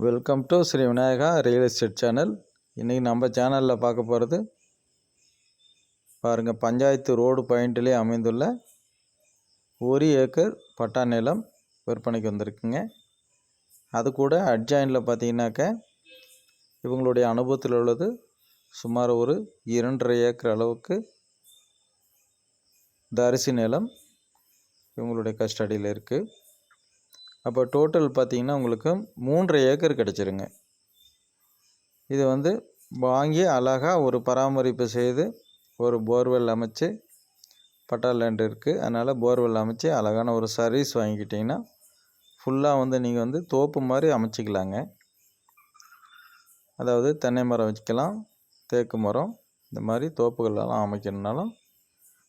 Welcome to Sri Vinayaka real estate channel இன்றைக்கி நம்ம சேனலில் பார்க்க போகிறது பாருங்கள் பஞ்சாயத்து ரோடு பாயிண்ட்லேயே அமைந்துள்ள ஒரு ஏக்கர் பட்டா நிலம் விற்பனைக்கு வந்திருக்குங்க. அது கூட அட்ஜாயினில் பார்த்தீங்கன்னாக்க இவங்களுடைய அனுபவத்தில் உள்ளது சுமார் ஒரு இரண்டரை ஏக்கர் அளவுக்கு தரிசி நிலம் இவங்களுடைய கஸ்டடியில் இருக்குது அப்போ டோட்டல் பார்த்தீங்கன்னா உங்களுக்கு மூன்றரை ஏக்கர் கிடச்சிருங்க. இது வந்து வாங்கி அழகாக ஒரு பராமரிப்பு செய்து ஒரு போர்வெல் அமைச்சு பட்டா லேண்ட் இருக்குது அதனால் போர்வெல் அமைச்சு அழகான ஒரு சர்வீஸ் வாங்கிக்கிட்டிங்கன்னா ஃபுல்லாக வந்து நீங்கள் வந்து தோப்பு மாதிரி அமைச்சிக்கலாங்க. அதாவது தென்னை மரம் வச்சுக்கலாம் தேக்கு மரம் இந்த மாதிரி தோப்புகளெல்லாம் அமைக்கணுனாலும்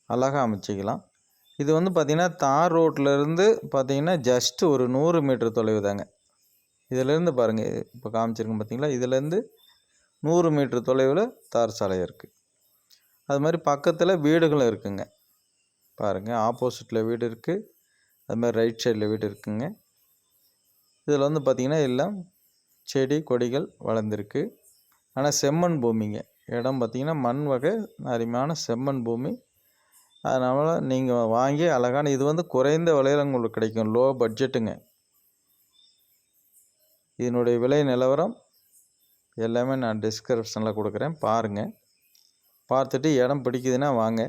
அழகாக அமைச்சிக்கலாம். இது வந்து பார்த்திங்கன்னா தார் ரோட்லேருந்து பார்த்திங்கன்னா ஜஸ்ட்டு ஒரு நூறு மீட்டர் தொலைவு தாங்க இதிலேருந்து பாருங்கள் இப்போ காமிச்சிருக்கேன் பார்த்திங்களா இதிலேருந்து நூறு மீட்டர் தொலைவில் தார் சாலை இருக்குது அது மாதிரி பக்கத்தில் வீடுகளும் இருக்குங்க. பாருங்கள் ஆப்போசிட்டில் வீடு இருக்குது அது மாதிரி ரைட் சைடில் வீடு இருக்குங்க. இதில் வந்து பார்த்திங்கன்னா எல்லாம் செடி கொடிகள் வளர்ந்துருக்கு. ஆனால் செம்மண் பூமிங்க. இடம் பார்த்திங்கன்னா மண் வகை அருமையான செம்மண் பூமி. அதனால் நீங்கள் வாங்கி அழகான இது வந்து குறைந்த விலையில் உங்களுக்கு கிடைக்கும். லோ பட்ஜெட்டுங்க இதனுடைய விலை நிலவரம் எல்லாமே நான் டிஸ்கிரிப்ஷனில் கொடுக்குறேன். பாருங்கள் பார்த்துட்டு இடம் பிடிக்குதுன்னா வாங்க.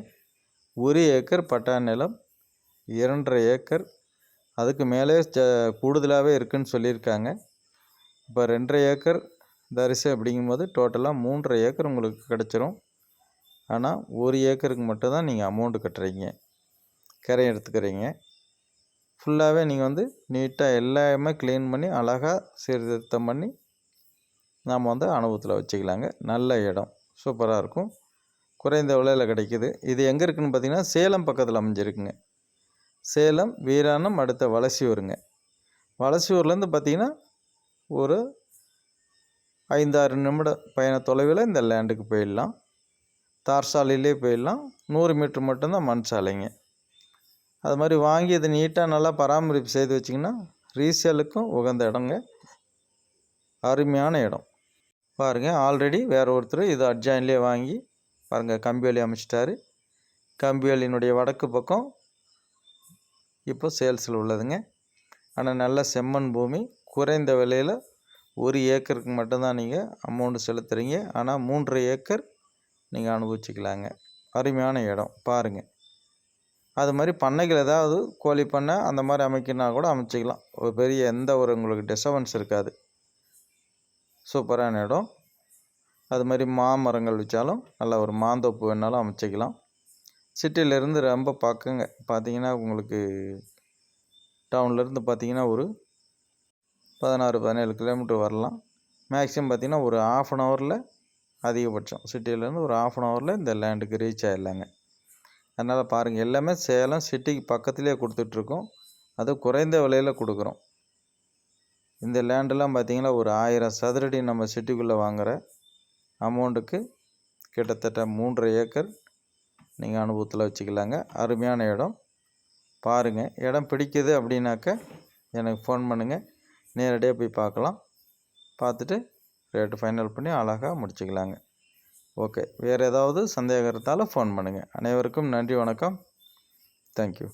ஒரு ஏக்கர் பட்டா நிலம் இரண்டரை ஏக்கர். அதுக்கு மேலே கூடுதலாகவே இருக்குதுன்னு சொல்லியிருக்காங்க. இப்போ ரெண்டரை ஏக்கர் தரிசு அப்படிங்கும்போது டோட்டலாக மூன்றரை ஏக்கர் உங்களுக்கு கிடச்சிரும். ஆனால் ஒரு ஏக்கருக்கு மட்டும்தான் நீங்கள் அமௌண்ட்டு கட்டுறீங்க. கரை எடுத்துக்கிறீங்க. ஃபுல்லாகவே நீங்கள் வந்து நீட்டாக எல்லாமே க்ளீன் பண்ணி அழகாக சீர்திருத்தம் பண்ணி நாம் வந்து அனுபவத்தில் வச்சுக்கலாங்க. நல்ல இடம். சூப்பராக இருக்கும். குறைந்த விலையில் கிடைக்கிது. இது எங்கே இருக்குதுன்னு பார்த்தீங்கன்னா சேலம் பக்கத்தில் அமைஞ்சிருக்குங்க. சேலம் வீராணம் அடுத்த வளசியூருங்க. வளசியூர்லேருந்து பார்த்தீங்கன்னா ஒரு ஐந்தாறு நிமிட பயண தொலைவில் இந்த லேண்டுக்கு போயிடலாம். தார் சாலையிலே போயிடலாம். நூறு மீட்ரு மட்டும்தான் மண் சாலைங்க. அது மாதிரி வாங்கி இதை நீட்டாக நல்லா பராமரிப்பு செய்து வச்சிங்கன்னா ரீசேலுக்கும் உகந்த இடங்க. அருமையான இடம். பாருங்கள் ஆல்ரெடி வேறு ஒருத்தர் இது அட்ஜாயின்லேயே வாங்கி பாருங்கள் கம்பிவேலி அமைச்சிட்டாரு. கம்பிவேலியினுடைய வடக்கு பக்கம் இப்போ சேல்ஸில் உள்ளதுங்க. ஆனால் நல்ல செம்மண் பூமி குறைந்த விலையில் ஒரு ஏக்கருக்கு மட்டும்தான் நீங்கள் அமௌண்ட்டு செலுத்துகிறீங்க ஆனால் மூன்று ஏக்கர் நீங்கள் அனுபவிச்சுக்கலாங்க. அருமையான இடம். பாருங்கள் அது மாதிரி பண்ணைகள் ஏதாவது கோழி பண்ணை அந்த மாதிரி அமைக்கணுன்னா கூட அமைச்சிக்கலாம். ஒரு பெரிய எந்த ஒரு உங்களுக்கு டிஸ்டர்பன்ஸ் இருக்காது. சூப்பரான இடம். அது மாதிரி மாமரங்கள் வச்சாலும் நல்ல ஒரு மாந்தோப்பு வேணாலும் அமைச்சிக்கலாம். சிட்டியிலேருந்து ரொம்ப பக்கங்க. பார்த்தீங்கன்னா உங்களுக்கு டவுன்லேருந்து பார்த்தீங்கன்னா ஒரு பதினாறு பதினேழு கிலோமீட்டர் வரலாம். மேக்ஸிமம் பார்த்திங்கன்னா ஒரு ஆஃப் அன் ஹவரில் அதிகபட்சம். சிட்டியிலேருந்து ஒரு ஆஃப் அன் ஹவரில் இந்த லேண்டுக்கு ரீச் ஆகிடலாங்க அதனால் பாருங்கள் எல்லாமே சேலம் சிட்டிக்கு பக்கத்துலேயே கொடுத்துட்ருக்கோம். அதுவும் குறைந்த விலையில் கொடுக்குறோம். இந்த லேண்டெல்லாம் பார்த்திங்கன்னா ஒரு ஆயிரம் சதுரடி நம்ம சிட்டிக்குள்ளே வாங்குகிற அமௌண்ட்டுக்கு கிட்டத்தட்ட மூன்றரை ஏக்கர் நீங்கள் அனுபவத்தில் வச்சுக்கலாங்க. அருமையான இடம். பாருங்கள் இடம் பிடிக்குது அப்படின்னாக்க எனக்கு ஃபோன் பண்ணுங்கள் நேரடியாக போய் பார்க்கலாம். பார்த்துட்டு ரேட்டு ஃபைனல் பண்ணி அழகாக முடிச்சுக்கலாங்க. ஓகே வேறு ஏதாவது சந்தேகம் இருந்தாலும் ஃபோன் பண்ணுங்கள் அனைவருக்கும் நன்றி வணக்கம். தேங்க்யூ